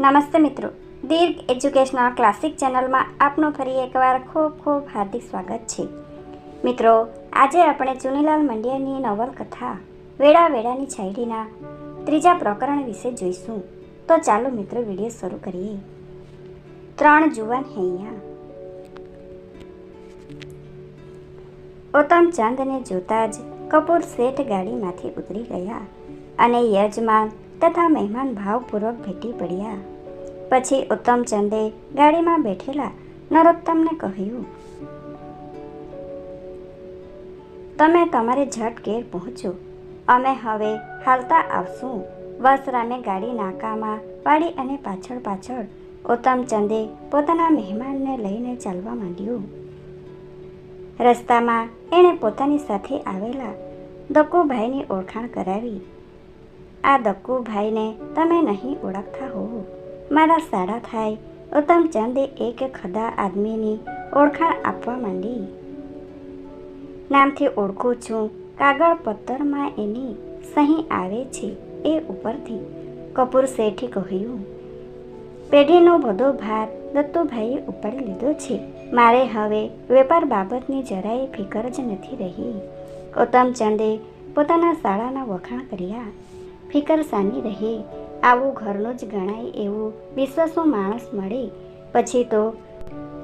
નમસ્તે મિત્રો. દીર્ઘ educational classic ચેનલમાં આપનું ફરી એકવાર ખૂબ ખૂબ હાર્દિક સ્વાગત છે. મિત્રો, આજે આપણે ચુનીલાલ મંડિયાની નવલકથા વેડા વેડાની છાયડીના ત્રીજા પ્રકરણ વિશે જોઈશું. તો ચાલો મિત્રો, વીડિયો શરૂ કરીએ. ત્રણ જુવાન હૈયા ઓતમ ચંદને જોતા જ કપૂર શેઠ ગાડીમાંથી ઉતરી ગયા અને યજમાન તથા મહેમાન ભાવપૂર્વક ભેટી પડ્યા. પછી ઉત્તમચંદે ગાડીમાં બેઠેલા નરોત્તમને કહ્યું, તમે તમારે ઝટ ઘેર પહોંચો. અમે હવે હાલતા આવશું. વસરાને ગાડી નાકામાં પાડી અને પાછળ પાછળ ઉત્તમચંદે પોતાના મહેમાનને લઈને ચાલવા માંડ્યું. રસ્તામાં એણે પોતાની સાથે આવેલા દક્કુભાઈની ઓળખાણ કરાવી. આ દક્કુભાઈને તમે નહીં ઓળખતા હો મારા સાડા થાય ઉત્તમચંદે એક ખદા આદમીની ઓળખાણ આપવા માંડી. નામથી ઓળખું છું, કાગળ પત્તરમાં એની સહી આવે છે એ ઉપરથી, કપૂર શેઠે કહ્યું. પેઢીનો બધો ભાર દત્તુભાઈએ ઉપાડી લીધો છે. મારે હવે વેપાર બાબતની જરાય ફિકર જ નથી રહી. ઉત્તમચંદે પોતાના શાળાના વખાણ કર્યા. ફિકર સાની રહે. આવું ઘરનું જ ગણાય એવું વિશ્વાસુ માણસ મળે. પછી તો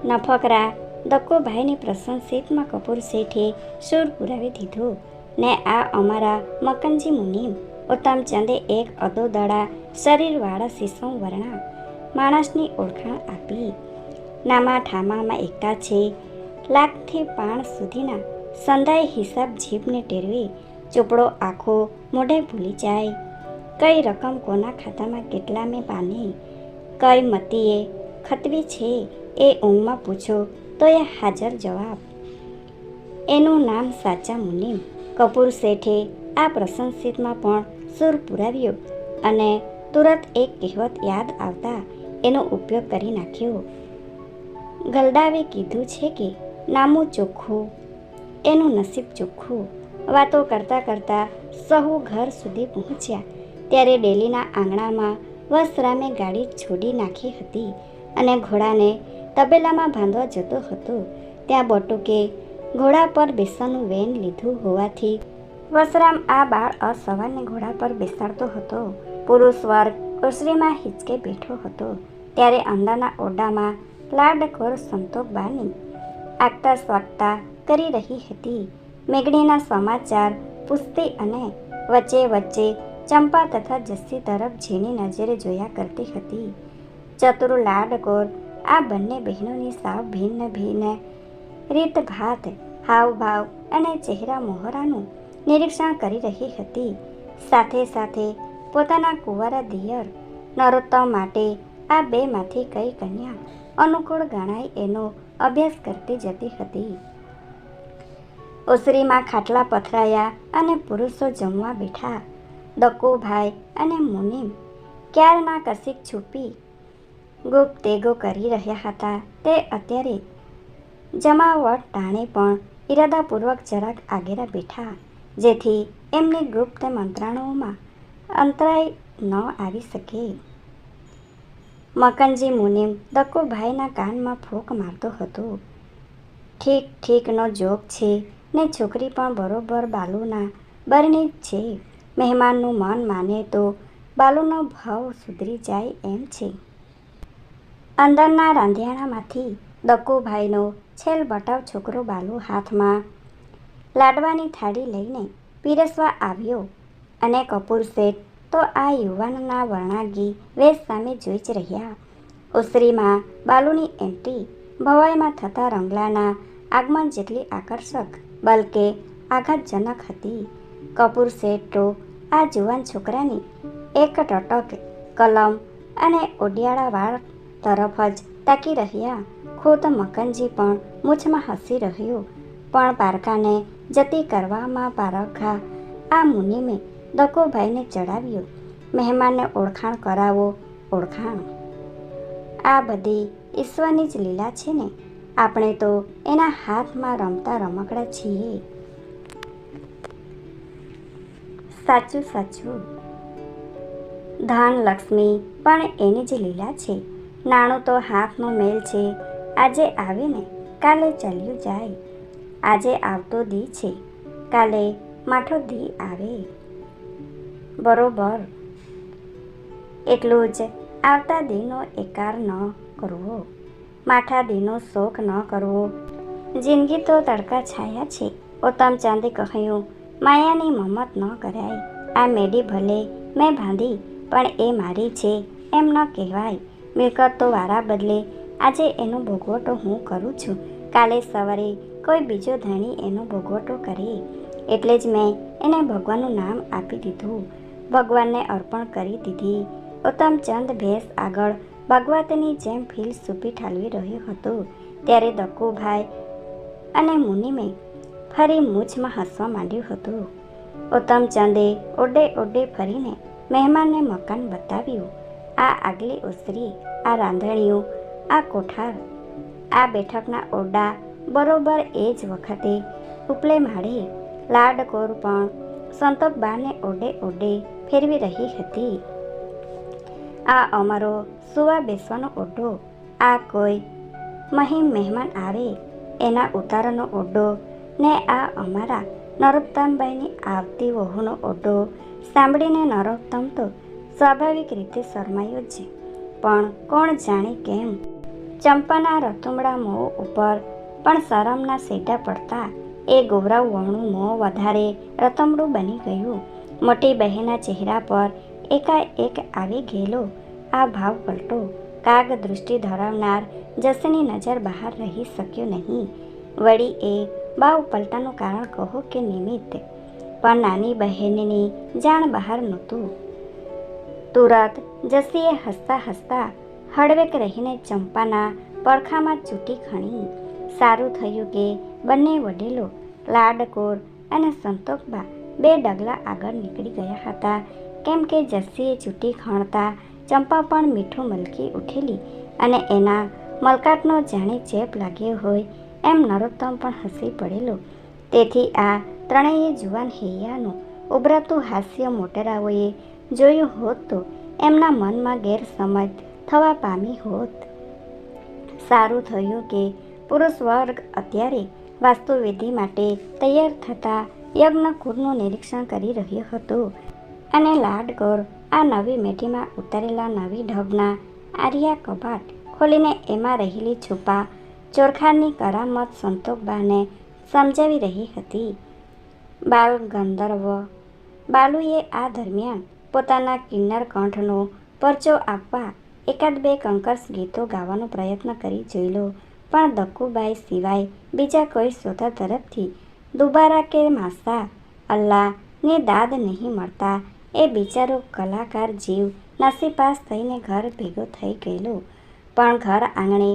નફકરા દક્કોભાઈની પ્રશંસિતમાં કપૂર શેઠે સૂર પુરાવી દીધો. ને આ અમારા મકનજી મુનિમ ઉત્તમચંદે એક અદોદડા શરીરવાળા શીશમ વર્ણા માણસની ઓળખાણ આપી. નામા ઠામામાં એકતા છે. લાખથી પાણ સુધીના સંદાય હિસાબ જીભને ટેરવે. ચોપડો આખો મોઢે ભૂલી જાય. કઈ રકમ કોના ખાતામાં કેટલા મેં પાને કઈ મતીએ ખતવી છે? એ ઊંઘમાં પૂછો, તો એ હાજર જવાબ. એનું નામ સાચા મુનિમ. કપૂર શેઠે આ પ્રશંસિતમાં પણ સૂર પુરાવ્યો અને તુરત એક કહેવત યાદ આવતા એનો ઉપયોગ કરી નાખ્યો. ગલડાવે કીધું છે કે, નામું ચોખ્ખું, એનું નસીબ ચોખ્ખું. વાતો કરતાં કરતાં સહુ ઘર સુધી પહોંચ્યા. ત્યારે ડેલીના આંગણામાં વસરામે ગાડી છોડી નાખી હતી અને ઘોડાને તબેલામાં બાંધવા જતો હતો. ત્યાં બટુકે ઘોડા પર બેસવાનું વેન લીધું હોવાથી વસરામ આ બાળ અસવારને ઘોડા પર બેસાડતો હતો. પુરુષ વર્ગ ઓસરીમાં હિંચકે બેઠો હતો. ત્યારે અંદાના ઓરડામાં લાડકોર સંતોકબાની આગતા સ્વાગતા કરી રહી હતી. મેઘડીના સમાચાર પૂછતી અને વચ્ચે વચ્ચે ચંપા તથા જસ્સી તરફ ઝીણી નજરે જોયા કરતી હતી. ચતુર લાડકોર આ બંને બહેનોની સાવ ભિન્ન ભિન્ન રીતભાત હાવભાવ અને ચહેરા મોહરાનું નિરીક્ષણ કરી રહી હતી. સાથે સાથે પોતાના કુંવારા દિયર, નરોત્તમ માટે આ બેમાંથી કઈ કન્યા અનુકૂળ ગણાય એનો અભ્યાસ કરતી જતી હતી. ઓસરીમાં ખાટલા પથરાયા અને પુરુષો જમવા બેઠા. દક્કુભાઈ અને મુનિમ ક્યારના કશીક છુપી ગુપ્તેગો કરી રહ્યા હતા. તે અત્યારે જમાવટ ટાણે પણ ઈરાદાપૂર્વક જરાક આગેરા બેઠા, જેથી એમની ગુપ્ત મંત્રણાઓમાં અંતરાય ન આવી શકે. મકનજી મુનિમ દક્કુભાઈના કાનમાં ફૂંક મારતો હતો. ઠીક ઠીકનો જોક છે ને છોકરી પણ બરોબર બાલુના બરણી છે. મહેમાનનું મન માને તો બાલુનો ભાવ સુધરી જાય એમ છે. અંદરના રાંધિયાણામાંથી દક્કુભાઈનો છેલ બટાવ છોકરો બાલુ હાથમાં લાડવાની થાળી લઈને પીરસવા આવ્યો અને કપૂર શેઠ તો આ યુવાનના વર્ણાગી વેશ સામે જોઈ જ રહ્યા. ઓસરીમાં બાલુની એન્ટ્રી ભવાઈમાં થતા રંગલાના આગમન જેટલી આકર્ષક, બલકે આઘાતજનક હતી. કપૂર સેટો આ જુવાન છોકરાની એક ટટક, કલમ અને ઓડિયાળા વાળ તરફ જ તાકી રહ્યા. ખુદ મકનજી પણ મૂછમાં હસી રહ્યો. પણ પારકાને જતી કરવામાં પારખા આ મુનિમે દકોભાઈને ચડાવ્યો. મહેમાનને ઓળખાણ કરાવો, ઓળખાણ. આ બધી ઈશ્વરની જ લીલા છે ને? આપણે તો એના હાથમાં રમતા રમકડા છીએ. સાચું સાચું. ધન લક્ષ્મી પણ એની જ લીલા છે. નાણું તો હાથનો મેલ છે. આજે આવે ને કાલે ચાલ્યું જાય. આજે આવતો દી છે. કાલે માઠો દી આવે. બરોબર. એટલું જ આવતા દીનો એકાર ન કરવો. માઠા દીનો શોખ ન કરવો. જિંદગી તો તડકા છાયા છે. ઉત્તમચંદે કહ્યું માયાની મમત ન કરાય. આ મેડી ભલે મેં બાંધી પણ એ મારી છે એમ ન કહેવાય. મિલકત તો વારા બદલે આજે એનો ભોગવટો હું કરું છું. કાલે સવારે કોઈ બીજો ધણી એનો ભોગવટો કરે. એટલે જ મેં એને ભગવાનનું નામ આપી દીધું. ભગવાનને અર્પણ કરી દીધી. ઉત્તમચંદ ભેંસ આગળ ભગવતની જેમ ફીલ સૂપી ઠાલવી રહ્યો હતો. ત્યારે દક્કુભાઈ અને મુનિમે ફરી મૂછમાં હસવા માંડ્યું હતું. ઉત્તમચંદે ઓડે ઓડે ફરીને મહેમાનને મકાન બતાવ્યું. આ આગલી ઓસરી આ રાંધણીઓ, આ કોઠાર, આ બેઠકના ઓરડા બરોબર એ જ વખતે ઉપલે માળે લાડકોર પણ સંતોકબાને ઓડે ઓડે ફેરવી રહી હતી. આ અમારો સુવા બેસવાનો ઓરડો, આ કોઈ મહિમ મહેમાન આવે એના ઉતારાનો ઓરડો ને આ અમારા નરોત્તમભાઈની આવતી વહુનો ઓરડો સાંભળીને નરોત્તમ તો સ્વાભાવિક રીતે શરમાયો જ પણ કોણ જાણે કેમ? ચંપાના રતુમડા મોં ઉપર પણ શરમના સેટા પડતા એ ગોવરાવ વણું મોં વધારે રતમડું બની ગયું. મોટી બહેના ચહેરા પર એકાએક આવી ગયેલો આ ભાવ પલટો કાગ દૃષ્ટિ ધરાવનાર જસની નજર બહાર રહી શક્યો નહીં. વળી એ બાવ ઉપલટાનું કારણ કહો કે નિમિત્ત. પણ નાની બહેનની જાણ બહાર નહોતું. તુરત જસીએ હસતા હસતા હળવેક રહીને ચંપાના પડખામાં ચૂંટી ખણી. સારું થયું કે બંને વડીલો લાડકોર અને સંતોકબા બે ડગલા આગળ નીકળી ગયા હતા. કેમ કે જસીએ ચૂંટી ખણતા ચંપા પણ મીઠું મલકી ઉઠેલી અને એના મલકાટનો જાણે ચેપ લાગ્યો હોય એમ નરોત્તમ પણ હસી પડેલો. તેથી આ ત્રણેય જુવાન હૈયાનું ઉભરાતું હાસ્ય મોટેરાઓએ જોયું હોત તો એમના મનમાં ગેરસમજ થવા પામી હોત. સારું થયું કે પુરુષ વર્ગ અત્યારે વાસ્તુવિધિ માટે તૈયાર થતા યજ્ઞકુરનું નિરીક્ષણ કરી રહ્યો હતો અને લાડકોર આ નવી મેઢીમાં ઉતારેલા નવી ઢબના આર્યા કબાટ ખોલીને એમાં રહેલી છુપા ચોરખાની કરામત સંતોકબાને સમજાવી રહી હતી. બાલ ગંધર્વ બાલુએ આ દરમિયાન પોતાના કિન્નર કંઠનો પરચો આપવા એકાદ બે કંકર્સ ગીતો ગાવાનો પ્રયત્ન કરી જોયેલો, પણ દક્કુબાઈ સિવાય બીજા કોઈ શ્રોતા તરફથી દુબારા કે માસા અલ્લાહની દાદ નહીં મળતા એ બિચારો કલાકાર જીવ નાસીપાસ થઈને ઘર ભેગો થઈ ગયેલો. પણ ઘર આંગણે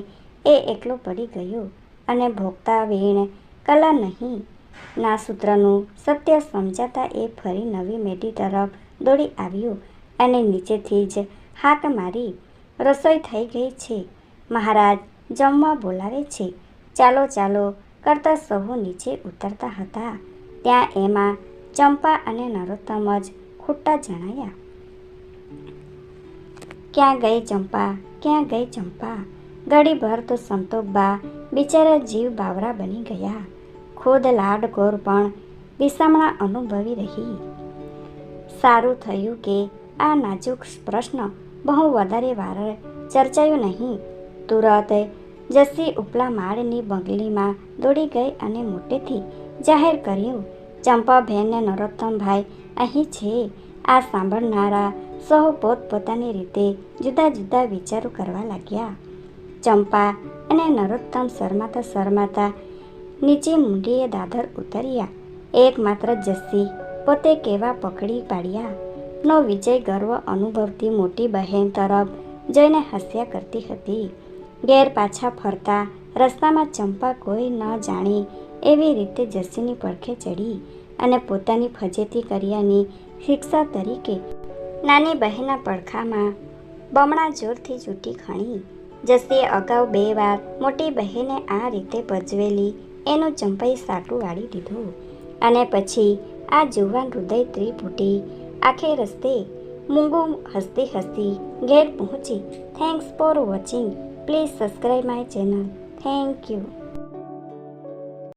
એ એકલો પડી ગયો અને ભોગતા વીણ કલા નહીં. ના સૂત્રનું સત્ય સમજાતા એ ફરી નવી મેઢી તરફ દોડી આવ્યું અને નીચેથી જ હાક મારી, રસોઈ થઈ ગઈ છે. મહારાજ જમવા બોલાવે છે. ચાલો ચાલો, કરતા સહુ નીચે ઉતરતા હતા. ત્યાં એમાં ચંપા અને નરોત્તમ જ ખોટા જણાયા. ક્યાં ગઈ ચંપા? ક્યાં ગઈ ચંપા? ઘડીભર તો સંતોકબા, બિચારા જીવ બાવરા બની ગયા. ખુદ લાડકોર પણ વિસામણા અનુભવી રહી. સારું થયું કે આ નાજુક પ્રશ્ન બહુ વધારે વાર ચર્ચાયો નહીં. તુરત જસી ઉપલા માળની બંગલીમાં દોડી ગઈ અને મોટેથી જાહેર કર્યું ચંપાબહેનને નરોત્તમભાઈ, અહીં છે. આ સાંભળનારા સહુ પોતપોતાની રીતે જુદા જુદા વિચારો કરવા લાગ્યા. ચંપા અને નરોત્તમ શરમાતા શરમાતા નીચે મુંડીએ દાદર ઉતર્યા. એકમાત્ર જસ્સી પોતે કેવા પકડી પાડ્યા? નો વિજય ગર્વ અનુભવતી મોટી બહેન તરફ જોઈને હસ્યા કરતી હતી. ઘેર પાછા ફરતા રસ્તામાં ચંપા કોઈ ન જાણી એવી રીતે જસ્સીની પડખે ચડી અને પોતાની ફજેતી કર્યાની શિક્ષા તરીકે નાની બહેના પડખામાં બમણા જોરથી ચૂંટી ખણી. જસીએ અગાઉ બે વાર મોટી બહેને આ રીતે ભજવેલી એનું ચંપાઈ સાટું વાળી દીધું. અને પછી આ જુવાન હૃદય ત્રિપુટી આખે રસ્તે મૂંગું હસતી હસતી ઘેર પહોંચી. Thanks for watching please subscribe my channel thank you